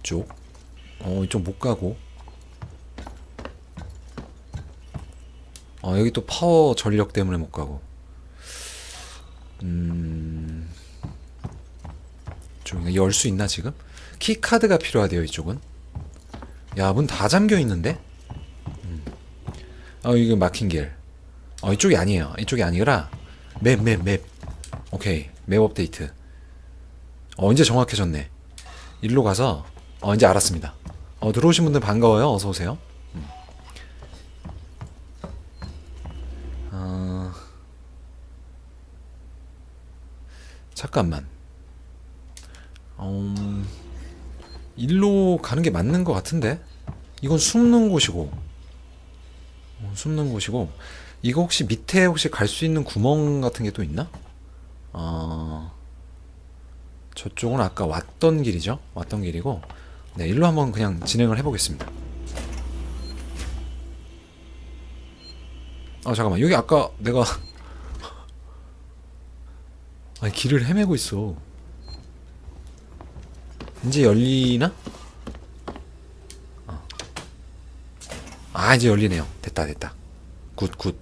이쪽. 어, 이쪽 못 가고. 어, 여기 또 파워 전력 때문에 못 가고. 음. 좀 열 수 있나 지금? 키 카드가 필요하대요 이쪽은. 야, 문 다 잠겨 있는데? 음. 아, 이거 막힌 길. 어, 이쪽이 아니에요. 이쪽이 아니라 맵, 맵, 맵. 오케이. 맵 업데이트. 어, 이제 정확해졌네. 일로 가서 어, 이제 알았습니다. 어, 들어오신 분들 반가워요. 어서 오세요. 음. 어... 잠깐만. 음... 일로 가는 게 맞는 것 같은데? 이건 숨는 곳이고, 어, 숨는 곳이고, 이거 혹시 밑에 혹시 갈 수 있는 구멍 같은 게 또 있나? 어, 저쪽은 아까 왔던 길이죠? 왔던 길이고, 네, 일로 한번 그냥 진행을 해보겠습니다. 아, 잠깐만. 여기 아까 내가, 아니, 길을 헤매고 있어. 이제 열리나? 어. 아, 이제 열리네요. 됐다, 됐다. 굿, 굿.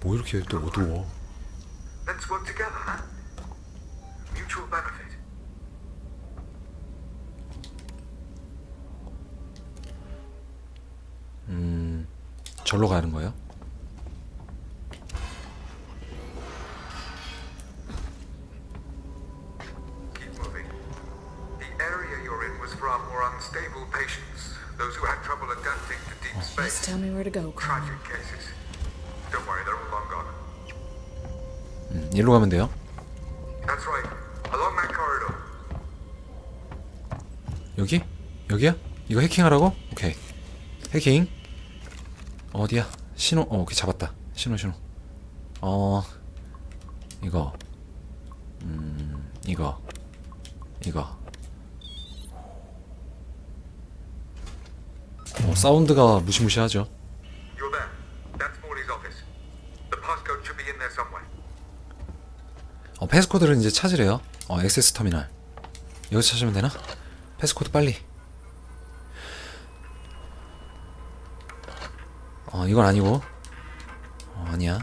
뭐 이렇게 또 어두워. 절로 가는 거예요? Just tell me where to go. Tragic cases. Don't worry, they're all long gone. 음, 일로 가면 돼요. That's right. Along that corridor. 여기? 여기야? 이거 해킹하라고? 오케이. 해킹. 어디야? 신호, 어, 오케이, 잡았다. 신호, 신호. 어, 이거. 음, 이거. 이거. 어, 사운드가 무시무시하죠. You're there. That's Morley's office. The passcode should be in there somewhere. 어, 패스코드를 이제 찾으래요. 어, 액세스 터미널. 여기서 찾으면 되나? 패스코드 빨리. 어, 이건 아니고. 어, 아니야.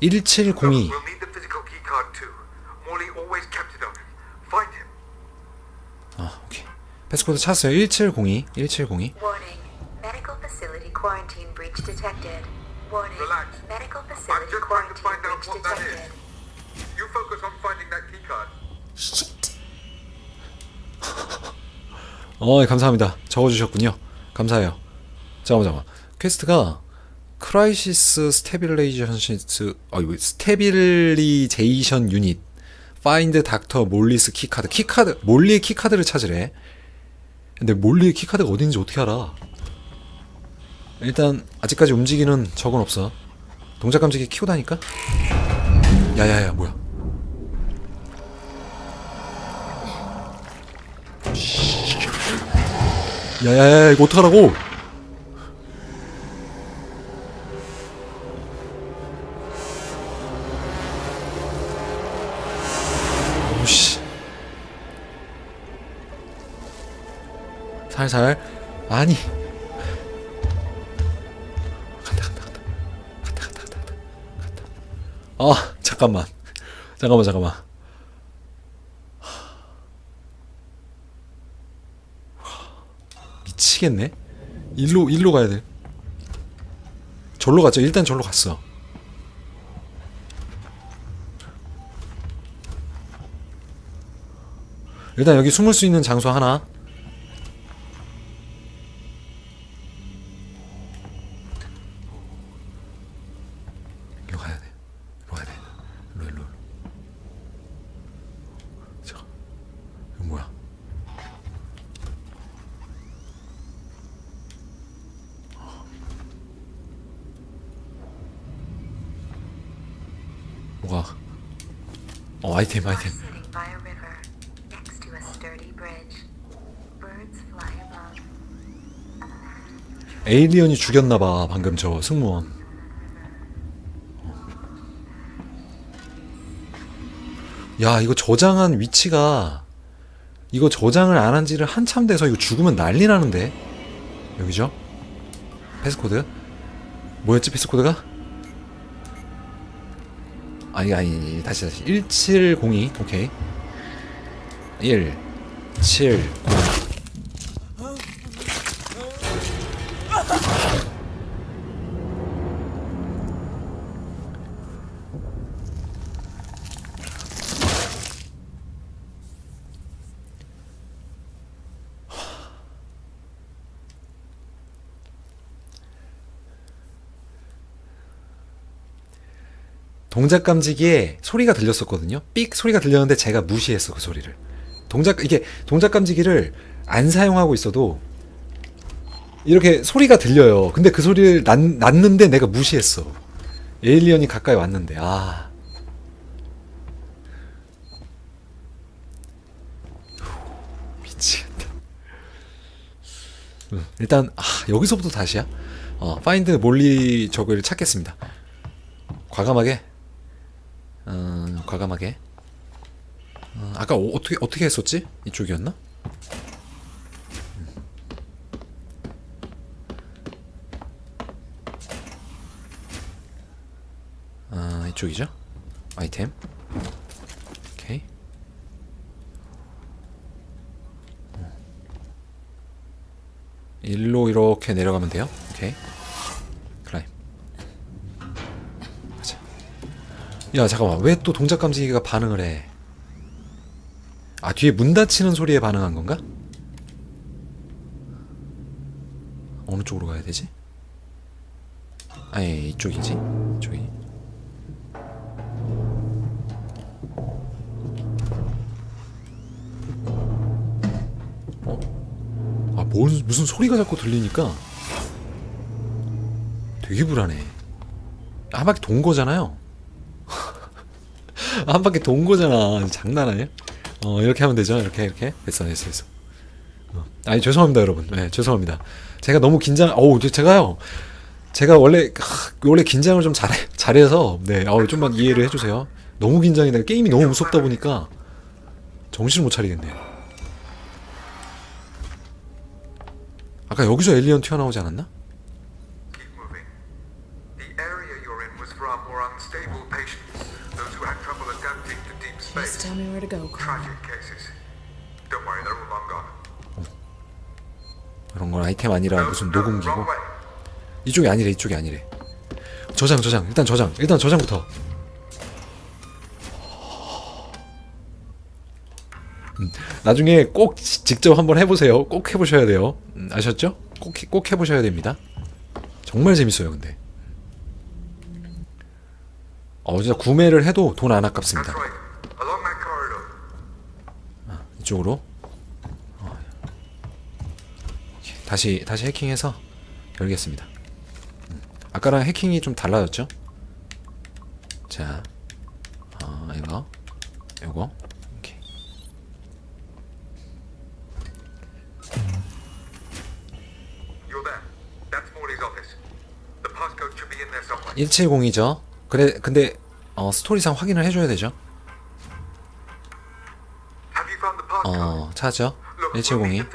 1702. 음, 아, 오케이. 패스코드 찾았어요. 1702. 1702. 어, 예, 감사합니다. 적어 주셨군요. 감사해요. 잠깐만, 잠깐만. 퀘스트가 크라이시스 스테빌레이션 시트, 아, 이거 스테빌리제이션 유닛, 파인드 닥터 몰리스 키카드, 키카드, 몰리의 키카드를 찾으래. 근데 몰리의 키카드가 어딘지 어떻게 알아? 일단 아직까지 움직이는 적은 없어. 동작 감지기 키고 다니까? 야야야 뭐야? 야야야 이거 어떡하라고? 살살 아니 간다 간다 간다 간다 간다 간다 간다 간다 아 잠깐만 잠깐만 잠깐만 미치겠네. 일로 일로 가야 돼. 절로 갔죠. 일단 절로 갔어. 일단 여기 숨을 수 있는 장소 하나. 일로 가야 돼. 일로 가야 돼. 일로 일로 일로. 잠깐. 이거 뭐야? 뭐가? 어 아이템 아이템. 에일리언이 죽였나봐 방금 저 승무원. 야 이거 저장한 위치가 이거 저장을 안 한 지를 한참 돼서 이거 죽으면 난리 나는데 여기죠? 패스코드 뭐였지 패스코드가? 아니 아니 다시 다시. 1702 오케이. 1 7 동작 감지기에 소리가 들렸었거든요. 삑 소리가 들렸는데 제가 무시했어 그 소리를. 동작 이게 동작 감지기를 안 사용하고 있어도 이렇게 소리가 들려요. 근데 그 소리를 났, 났는데 내가 무시했어. 에일리언이 가까이 왔는데 아. 후, 미치겠다. 음, 일단 아, 여기서부터 다시야. 어, 파인드 몰리 저거를 찾겠습니다. 과감하게 어, 과감하게 어, 아까 어, 어떻게 어떻게 했었지 이쪽이었나? 음. 아 이쪽이죠? 아이템 오케이 어. 일로 이렇게 내려가면 돼요 오케이 클라임 가자 야 잠깐만 왜 또 동작 감지기가 반응을 해? 아 뒤에 문 닫히는 소리에 반응한 건가? 어느 쪽으로 가야 되지? 아니 이쪽이지 이쪽이 어? 아 뭔, 무슨 소리가 자꾸 들리니까 되게 불안해 한 바퀴 돈 거잖아요 한 바퀴 돈 거잖아. 장난 아니야? 어, 이렇게 하면 되죠. 이렇게, 이렇게. 됐어, 됐어, 됐어. 어. 아니, 죄송합니다, 여러분. 네, 죄송합니다. 제가 너무 긴장, 어우, 저- 제가요. 제가 원래, 하, 원래 긴장을 좀 잘해, 잘해서, 네, 어 좀만 이해를 해주세요. 너무 긴장이 돼. 게임이 너무 무섭다 보니까, 정신을 못 차리겠네요. 아까 여기서 엘리언 튀어나오지 않았나? Tell me where to go, Colonel. Tragic cases. Don't worry, they're all long gone. 이런 건 아이템 아니라 무슨 녹음기고. 이쪽이 아니래 이쪽이 아니래 저장 저장 일단 저장 일단 저장부터 음, 나중에 꼭 지- 직접 한번 해보세요 꼭 해보셔야 돼요 음, 아셨죠? 꼭, 해- 꼭 해보셔야 됩니다 정말 재밌어요 근데 어 진짜 구매를 해도 돈 안 아깝습니다 That's right. 이쪽으로 어. 다시 다시 해킹해서 열겠습니다. 음. 아까랑 해킹이 좀 달라졌죠? 자, 어, 이거, 요거, there somewhere. 170이죠. 그래, 근데 어, 스토리상 확인을 해줘야 되죠. Him.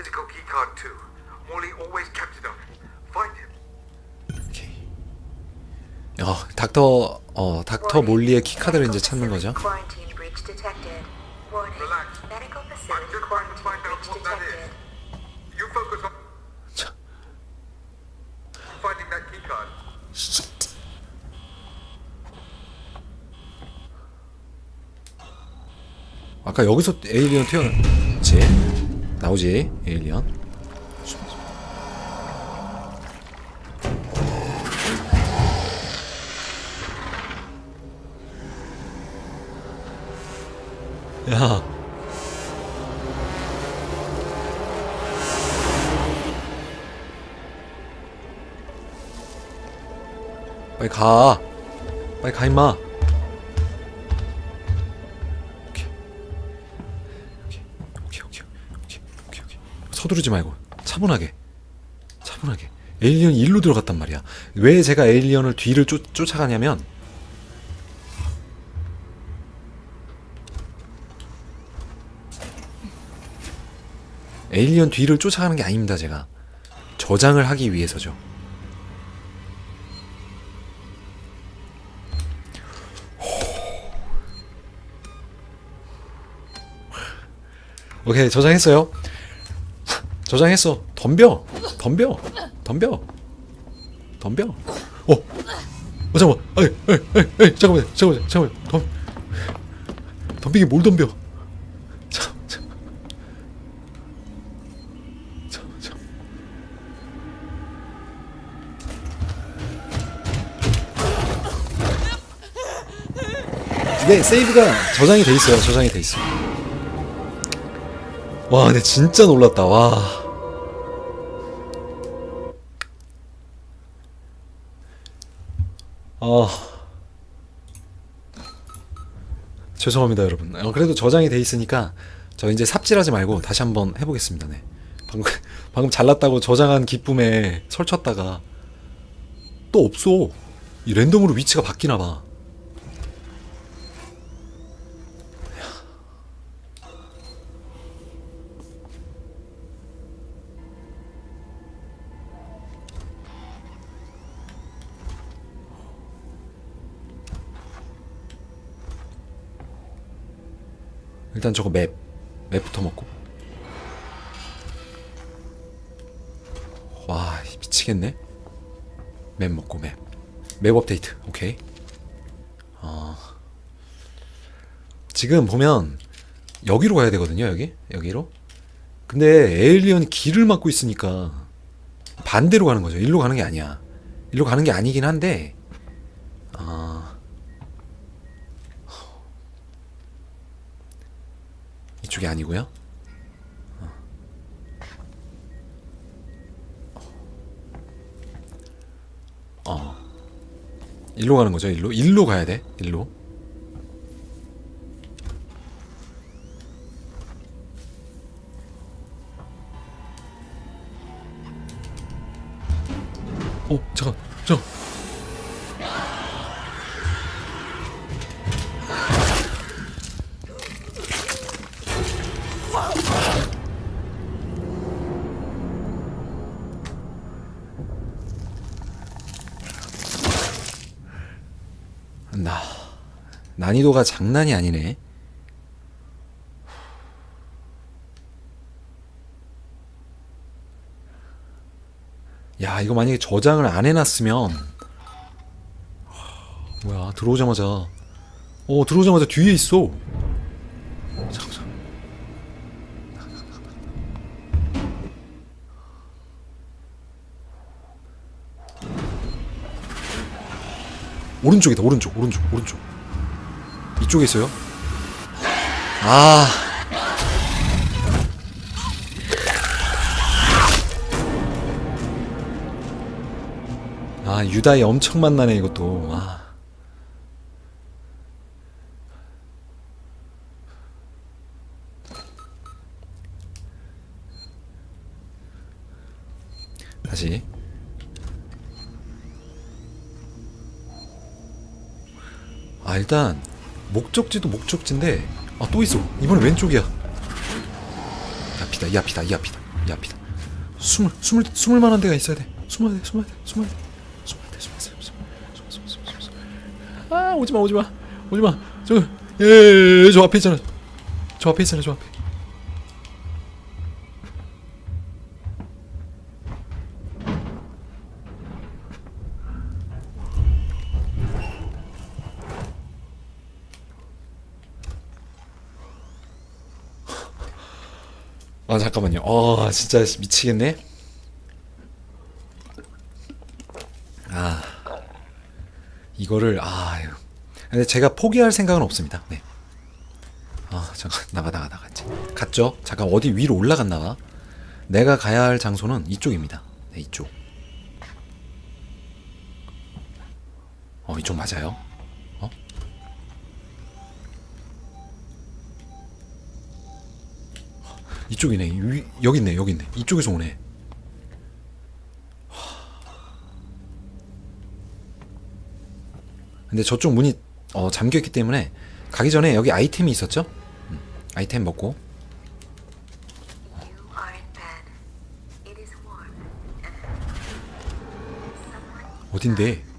오케이. 어, 닥터, 어, 닥터 몰리의 키카드를 이제 찾는 거죠. 자. 아까 여기서 에일리언 튀어나 오지 나오지 에일리언? 야. 빨리 가. 빨리 가 임마 서두르지 말고 차분하게 차분하게. 에일리언이 일로 들어갔단 말이야. 왜 제가 에일리언을 뒤를 쫓, 쫓아가냐면 에일리언 뒤를 쫓아가는 게 아닙니다 제가. 저장을 하기 위해서죠. 오케이 저장했어요. 저장했어. 덤벼. 덤벼. 덤벼. 덤벼. 어. 어 잠깐만. 아이, 아이, 아이, 잠깐만. 잠깐만. 잠깐만. 덤. 덤비기 뭘 덤벼? 네, 세이브가 저장이 돼 있어요. 저장이 돼 있어. 와, 근데 진짜 놀랐다. 와. 아. 죄송합니다, 여러분. 어, 그래도 저장이 돼 있으니까 저 이제 삽질하지 말고 다시 한번 해보겠습니다. 네. 방금 방금 잘났다고 저장한 기쁨에 설쳤다가 또 없어. 이 랜덤으로 위치가 바뀌나 봐. 일단 저거 맵 맵부터 먹고. 와 미치겠네. 맵 먹고 맵. 맵 업데이트 오케이. 어 지금 보면 여기로 가야 되거든요 여기? 여기로? 근데 에일리언이 길을 막고 있으니까 반대로 가는 거죠. 일로 가는 게 아니야. 일로 가는 게 아니긴 한데 아 이쪽이 아니고요. 어. 일로 가는 거죠. 일로. 일로 가야 돼. 일로. 어, 잠깐. 잠깐. 난이도가 장난이 아니네. 야 이거 만약에 저장을 안 해놨으면 하, 뭐야 들어오자마자 어 들어오자마자 뒤에 있어. 잠깐. 오른쪽이다 오른쪽 오른쪽 오른쪽 이쪽에 있어요 아 아, 유다이 엄청 만나네, 이것도. 아. 다시. 아 일단 목적지도 목적지인데 아 또 있어 이번엔 왼쪽이야 이 앞이다 이 앞이다 이 앞이다 이 앞이다 숨을 숨을 숨을 만한 데가 있어야 돼 숨어야 돼 숨어야 돼 숨어야 돼 숨어야 돼 숨어야 돼 숨어 숨어 숨어 숨어 숨어 숨어 아 오지마 오지마 오지마 저예저 앞에 있잖아 저 앞에 있잖아 저 앞에 아 잠깐만요. 어 진짜 미치겠네. 아 이거를 아 근데 제가 포기할 생각은 없습니다. 네. 아 잠깐 나가 나가 나가 갔죠. 잠깐 어디 위로 올라갔나 봐. 내가 가야 할 장소는 이쪽입니다. 네 이쪽. 어 이쪽 맞아요. 이쪽이네. 위, 여기 있네. 여기 있네. 이쪽에서 오네. 근데 저쪽 문이 어, 잠겨있기 때문에 가기 전에 여기 아이템이 있었죠? 음, 아이템 먹고 어딘데?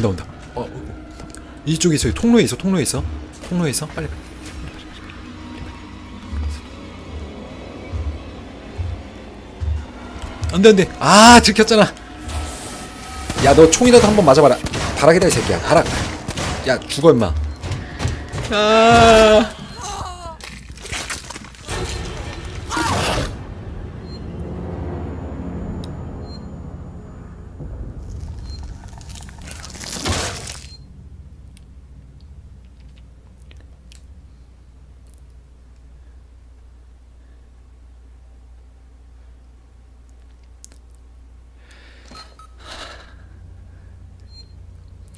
온다 온다. 어. 이쪽에 있어. 통로에 있어. 통로에 있어. 통로에 있어. 빨리. 빨리. 안돼 안돼. 아 들켰잖아. 야 너 총이라도 한번 맞아봐라. 바락이다 이 새끼야. 바락. 야 죽어 임마. 아.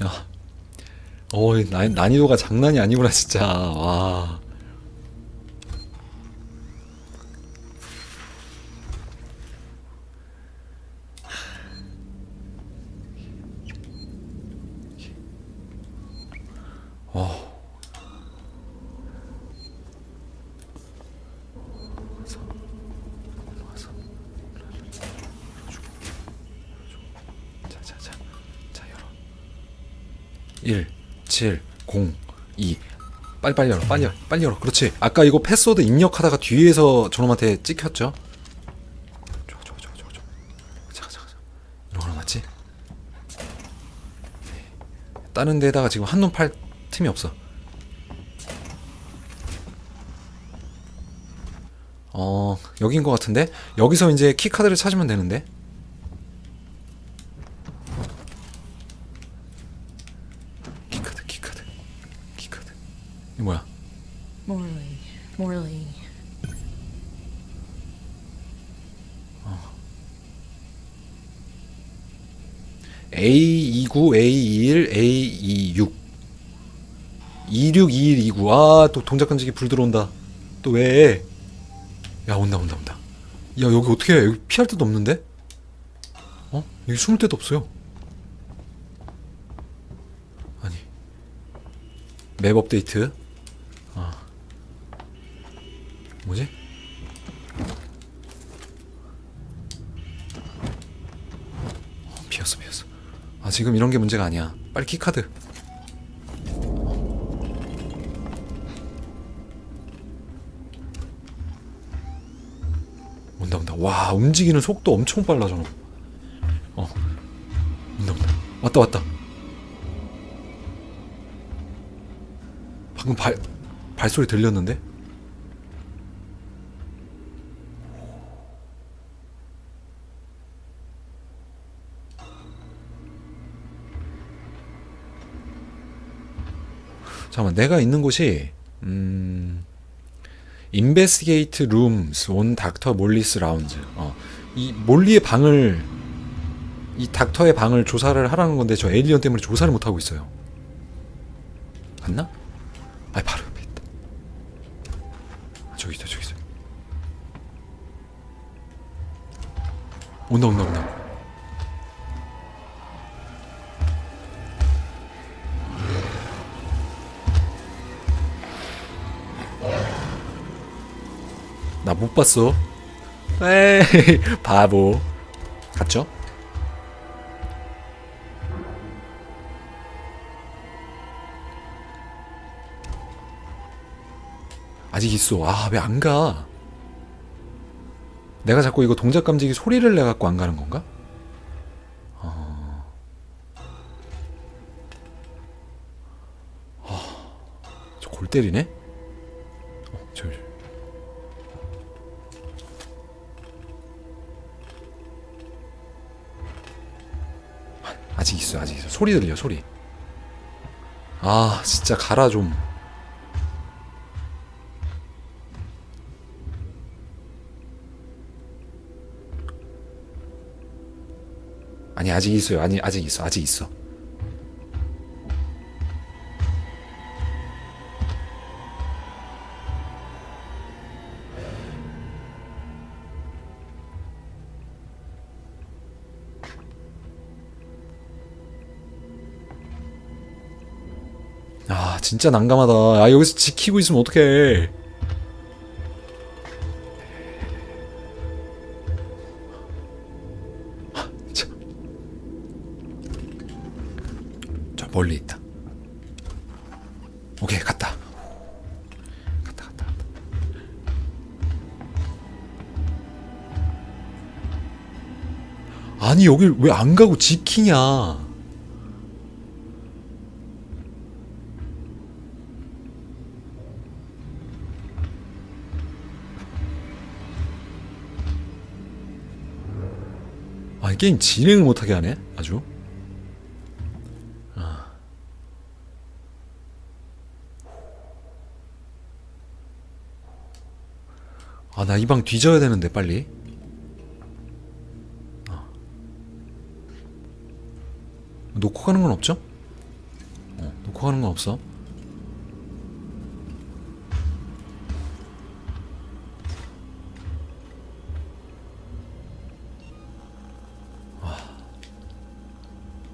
야. 어, 이 난, 난이도가 장난이 아니구나 진짜. 와. 빨리 빨리 열어. 빨리 열어. 빨리 열어. 그렇지. 아까 이거 패스워드 입력하다가 뒤에서 저놈한테 찍혔죠? 좋아, 좋아, 좋아, 좋아, 좋아. 자, 자, 자. 이런 거 맞지? 네. 다른 데다가 지금 한눈 팔 틈이 없어. 어, 여긴 것 같은데? 여기서 이제 키카드를 찾으면 되는데? 키카드, 키카드, 키카드. 이 뭐야? Morley, Morley. A29, A21, A26. 262129. 아, 또 동작 간직이 불 들어온다. 또 왜? 야, 온다, 온다, 온다. 야, 여기 어떻게 해? 여기 피할 데도 없는데? 어? 여기 숨을 데도 없어요. 아니. 맵 업데이트. 아. 뭐지? 어, 비었어, 비었어. 아, 지금 이런 게 문제가 아니야. 빨리 키카드. 와 움직이는 속도 엄청 빨라 저놈. 어. 온다 온다 왔다 왔다. 방금 발 발소리 들렸는데? 잠깐만 내가 있는 곳이 음 인베스게이트 룸스 온 닥터 몰리스 라운즈. 어. 이 몰리의 방을 이 닥터의 방을 조사를 하라는 건데 저 에일리언 때문에 조사를 못 하고 있어요. 맞나? 아, 바로 옆에 있다. 아, 저기 있다, 저기 있어. 온다, 온다, 온다. 못 봤어. 에이, 바보. 갔죠? 아직 있어. 아, 왜 안 가? 내가 자꾸 이거 동작 감지기 소리를 내 갖고 안 가는 건가? 어. 아, 저골 때리네? 소리 들려, 소리. 아, 진짜 가라 좀. 아니 아직 있어요. 아니 아직 있어. 아직 있어. 진짜 난감하다. 아 여기서 지키고 있으면 어떡해. 멀리 있다. 오케이 갔다. 갔다 갔다 갔다. 아니 여길 왜 안 가고 지키냐 게임 진행을 못하게 하네, 아주. 아. 아, 나 이 방 뒤져야 되는데, 빨리. 아. 놓고 가는 건 없죠? 어, 놓고 가는 건 없어.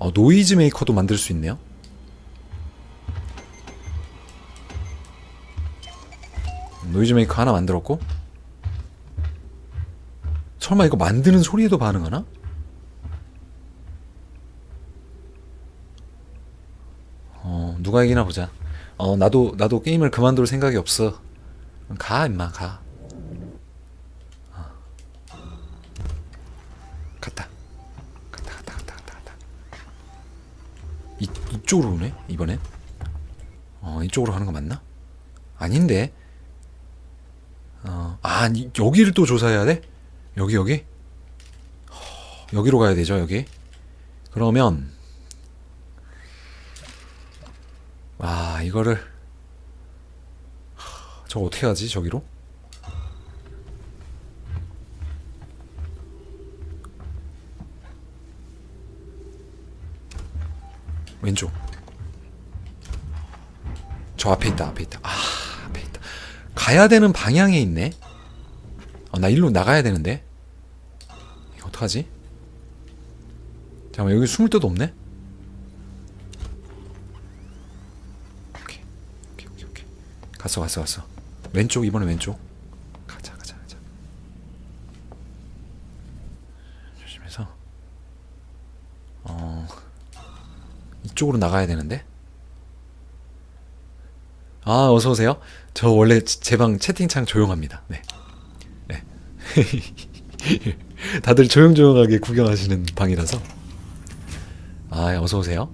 어, 노이즈 메이커도 만들 수 있네요. 노이즈 메이커 하나 만들었고 설마 이거 만드는 소리에도 반응하나? 어 누가 이기나 보자. 어 나도 나도 게임을 그만둘 생각이 없어. 가 임마 가. 이, 이쪽으로 오네 이번엔 어 이쪽으로 가는 거 맞나? 아닌데 어, 아 이- 여기를 또 조사해야 돼? 여기 여기? 허, 여기로 가야 되죠 여기 그러면 아 이거를 하, 저거 어떻게 하지 저기로? 왼쪽. 저 앞에 있다, 앞에 있다. 아, 앞에 있다. 가야 되는 방향에 있네. 어, 나 일로 나가야 되는데. 이거 어떡하지? 잠깐만, 여기 숨을 데도 없네? 오케이. 오케이, 오케이, 오케이. 갔어, 갔어, 갔어. 왼쪽, 이번에 왼쪽. 가자, 가자, 가자. 조심해서. 어. 이쪽으로 나가야 되는데. 아, 어서 오세요. 저 원래 제 방 채팅창 조용합니다. 네. 네. 다들 조용조용하게 구경하시는 방이라서. 아, 어서 오세요.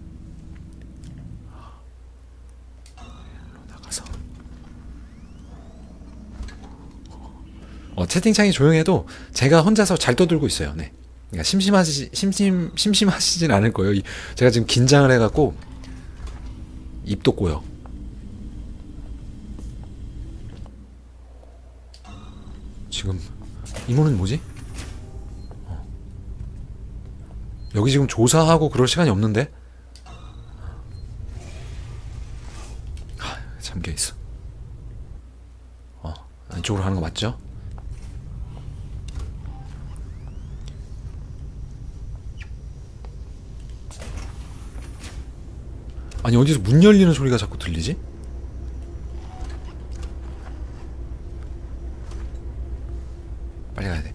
어, 채팅창이 조용해도 제가 혼자서 잘 떠들고 있어요. 네. 그러니까 심심하시 심심 심심하시진 않을 거예요. 이- 제가 지금 긴장을 해갖고 입도 꼬여. 지금 이모는 뭐지? 어. 여기 지금 조사하고 그럴 시간이 없는데? 아, 잠겨 있어. 어, 이쪽으로 하는 거 맞죠? 아니 어디서 문 열리는 소리가 자꾸 들리지? 빨리 가야 돼.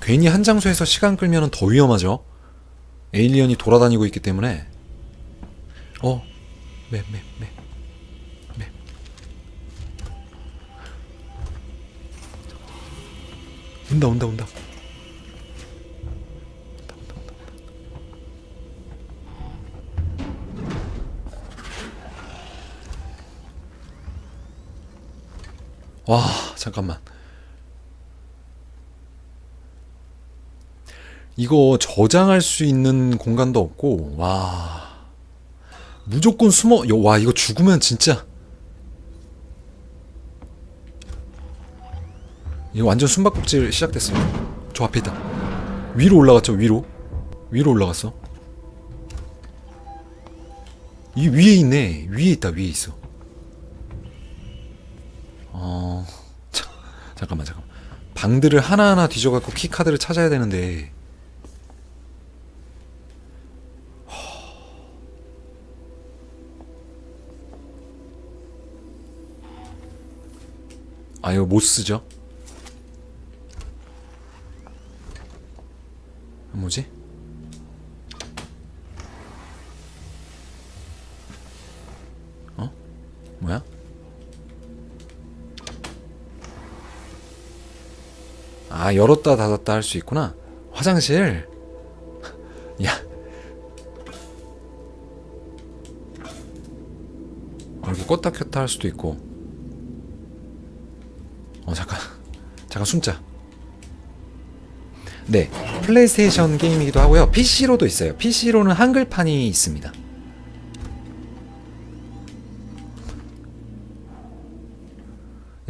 괜히 한 장소에서 시간 끌면 더 위험하죠. 에일리언이 돌아다니고 있기 때문에. 어, 맵, 맵, 맵, 맵. 온다, 온다, 온다. 와, 잠깐만. 이거 저장할 수 있는 공간도 없고, 와. 무조건 숨어, 여- 와, 이거 죽으면 진짜. 이거 완전 숨바꼭질 시작됐어요. 저 앞에 있다. 위로 올라갔죠, 위로. 위로 올라갔어. 이 위에 있네. 위에 있다, 위에 있어. 어 자, 잠깐만 잠깐만 방들을 하나하나 뒤져갖고 키카드를 찾아야 되는데 아 이거 못 쓰죠? 뭐지? 아 열었다 닫았다 할 수 있구나. 화장실. 야. 어, 이렇게 껐다 켰다 할 수도 있고. 어 잠깐 잠깐 숨자. 네 플레이스테이션 게임이기도 하고요. PC로도 있어요. PC로는 한글판이 있습니다.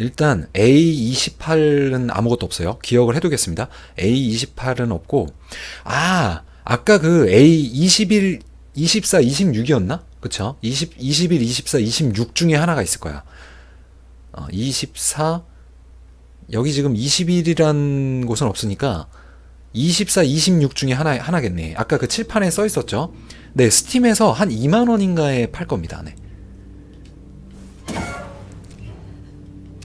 일단 A28은 아무것도 없어요. 기억을 해두겠습니다. A28은 없고 아 아까 그 A21, 24, 26이었나? 그쵸? 20, 21, 24, 26 중에 하나가 있을 거야. 어, 24 여기 지금 21이란 곳은 없으니까 24, 26 중에 하나 하나겠네. 아까 그 칠판에 써 있었죠. 네, 스팀에서 한 2만 원인가에 팔 겁니다. 네.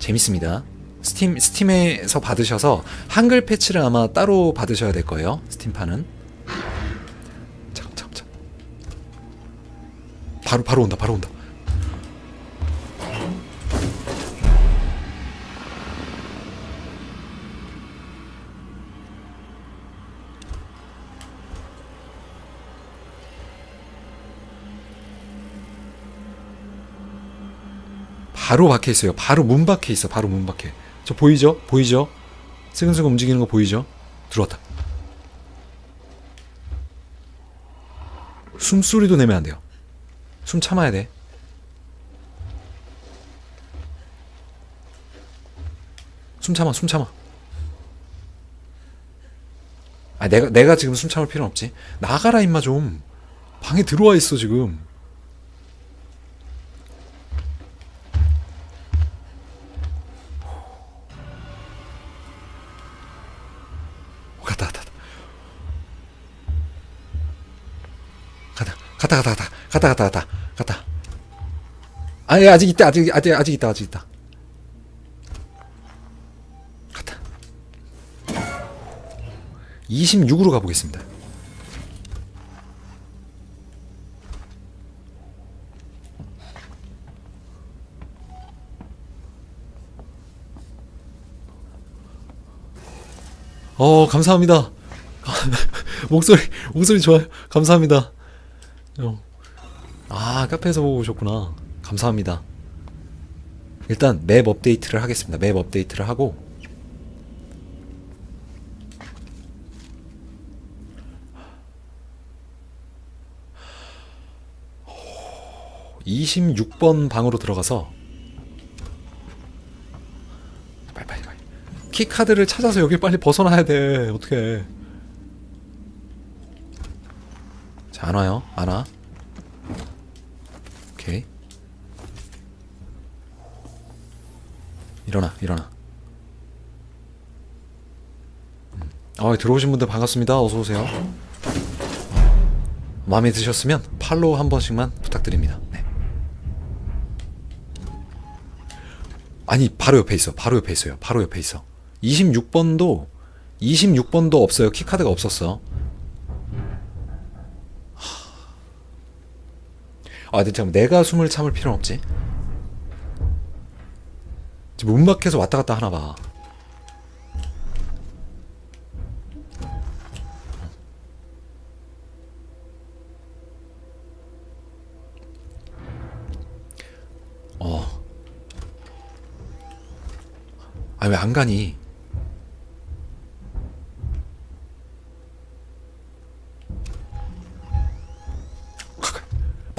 재밌습니다. 스팀 스팀에서 받으셔서 한글 패치를 아마 따로 받으셔야 될 거예요. 스팀판은. 잠깐 잠깐. 바로 바로 온다. 바로 온다. 바로 박혀 있어요. 바로 문 박혀 있어. 바로 문 박혀. 저 보이죠? 보이죠? 슬근슬근 움직이는 거 보이죠? 들어왔다. 숨소리도 내면 안 돼요. 숨 참아야 돼. 숨 참아, 숨 참아. 아, 내가 내가 지금 숨 참을 필요는 없지. 나가라 임마 좀. 방에 들어와 있어 지금. 갔다 갔다 갔다. 갔다 갔다 갔다. 갔다. 아예 아직 있다. 아직 아직 아직 있다. 아직 있다. 갔다. 26으로 가보겠습니다. 어 감사합니다. 목소리 목소리 좋아요. 감사합니다. 어. 아 카페에서 보고 오셨구나. 감사합니다. 일단 맵 업데이트를 하겠습니다. 맵 업데이트를 하고. (26번) 방으로 들어가서 빨리 빨리 빨리 키 카드를 찾아서 여기 빨리 벗어나야 돼. 어떻게 자, 안 와요. 안 와. 오케이. 일어나, 일어나. 음. 어, 들어오신 분들 반갑습니다. 어서 오세요. 마음에 드셨으면 팔로우 한 번씩만 부탁드립니다. 네. 아니, 바로 옆에 있어. 바로 옆에 있어요. 바로 옆에 있어. 26번도 26번도 없어요. 키카드가 없었어. 아, 근데 참 내가 숨을 참을 필요는 없지. 지금 문 밖에서 왔다 갔다 하나 봐. 어. 아, 왜 안 가니?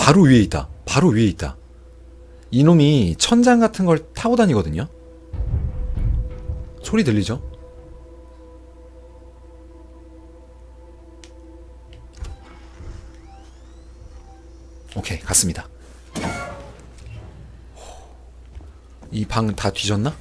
바로 위에 있다. 바로 위에 있다. 이놈이 천장 같은 걸 타고 다니거든요. 소리 들리죠? 오케이, 갔습니다. 이 방 다 뒤졌나?